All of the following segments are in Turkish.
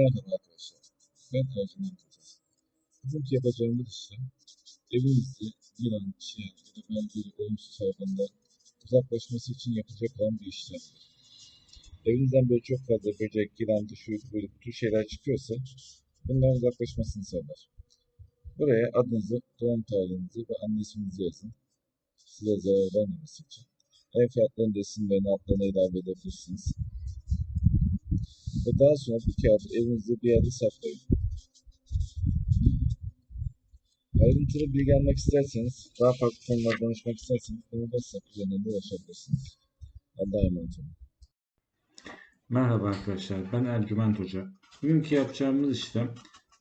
Merhaba arkadaşlar. Ben Ercüment Hoca. Bugünkü yapacağımız işlem evinizde yılan, çiyan ya da benzeri olumsuz hayvanlar uzaklaşması için yapılacak olan bir işlemdir. Evinizden böyle çok fazla böcek, yılan, dışı, böyle bu tür şeyler çıkıyorsa bunların uzaklaşmasını sağlar. Buraya adınızı, doğum tarihinizi ve anne isminizi yazın. Size zarar vermemesi için. Ev fiyatlarının da isimlerini altlarına ilave edebilirsiniz. Ve daha sonra bu kağıdı evinizde bir yerde saklayın. Ayrıntılı bilgi almak isterseniz, daha farklı konularda danışmak isterseniz bana WhatsApp üzerinden de ulaşabilirsiniz. Allah'a emanet olun. Merhaba arkadaşlar, ben Ercüment Hoca. Bugünkü yapacağımız işlem,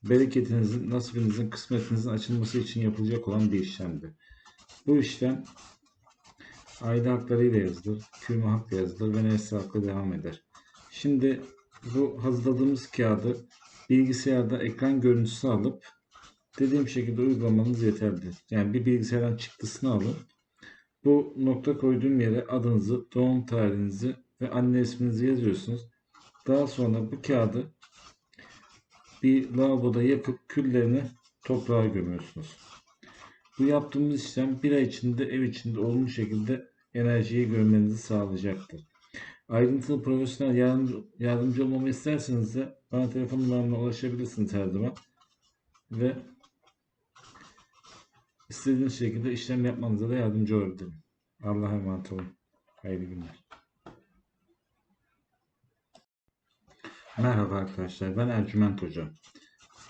bereketinizin, nasibinizin, kısmetinizin açılması için yapılacak olan bir işlemdir. Bu işlem aile haklarıyla yazılır, kürme hakla yazılır ve nesli hakla devam eder. Şimdi bu hazırladığımız kağıdı bilgisayarda ekran görüntüsü alıp dediğim şekilde uygulamanız yeterlidir. Yani bir bilgisayardan çıktısını alın. Bu nokta koyduğum yere adınızı, doğum tarihinizi ve anne isminizi yazıyorsunuz. Daha sonra bu kağıdı bir lavaboda yakıp küllerini toprağa gömüyorsunuz. Bu yaptığımız işlem bir ay içinde ev içinde olmuş şekilde enerjiyi görmenizi sağlayacaktır. Ayrıntılı profesyonel yardımcı, yardımcı olmamı isterseniz de bana telefon numaramla ulaşabilirsiniz her zaman. Ve istediğiniz şekilde işlem yapmanıza da yardımcı olabilirim. Allah'a emanet olun. Hayırlı günler. Merhaba arkadaşlar, ben Ercüment Hoca.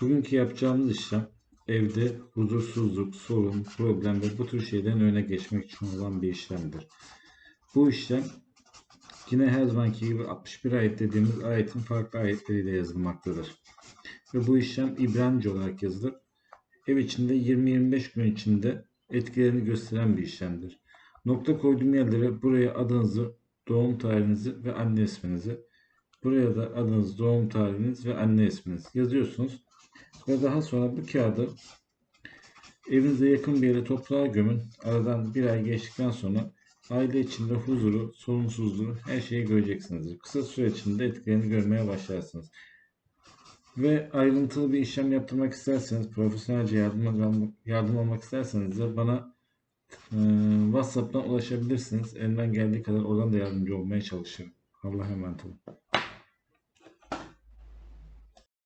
Bugünkü yapacağımız işlem evde huzursuzluk, sorun, problem ve bu tür şeylerin önüne geçmek için olan bir işlemdir. Bu işlem yine her zamanki gibi 61 ayet dediğimiz ayetin farklı ayetleriyle yazılmaktadır. Ve bu işlem İbranice olarak yazılır. Ev içinde 20-25 gün içinde etkilerini gösteren bir işlemdir. Nokta koyduğum yerlere buraya adınızı, doğum tarihinizi ve anne isminizi, buraya da adınız, doğum tarihiniz ve anne isminiz yazıyorsunuz. Ve daha sonra bu kağıdı evinize yakın bir yere toprağa gömün. Aradan bir ay geçtikten sonra aile içinde huzuru, sorunsuzluğu her şeyi göreceksiniz. Kısa süre içinde etkilerini görmeye başlarsınız. Ve ayrıntılı bir işlem yaptırmak isterseniz, profesyonelce yardım, yardım almak isterseniz de bana e, WhatsApp'tan ulaşabilirsiniz. Elimden geldiği kadar oradan da yardımcı olmaya çalışırım. Allah'a emanet olun.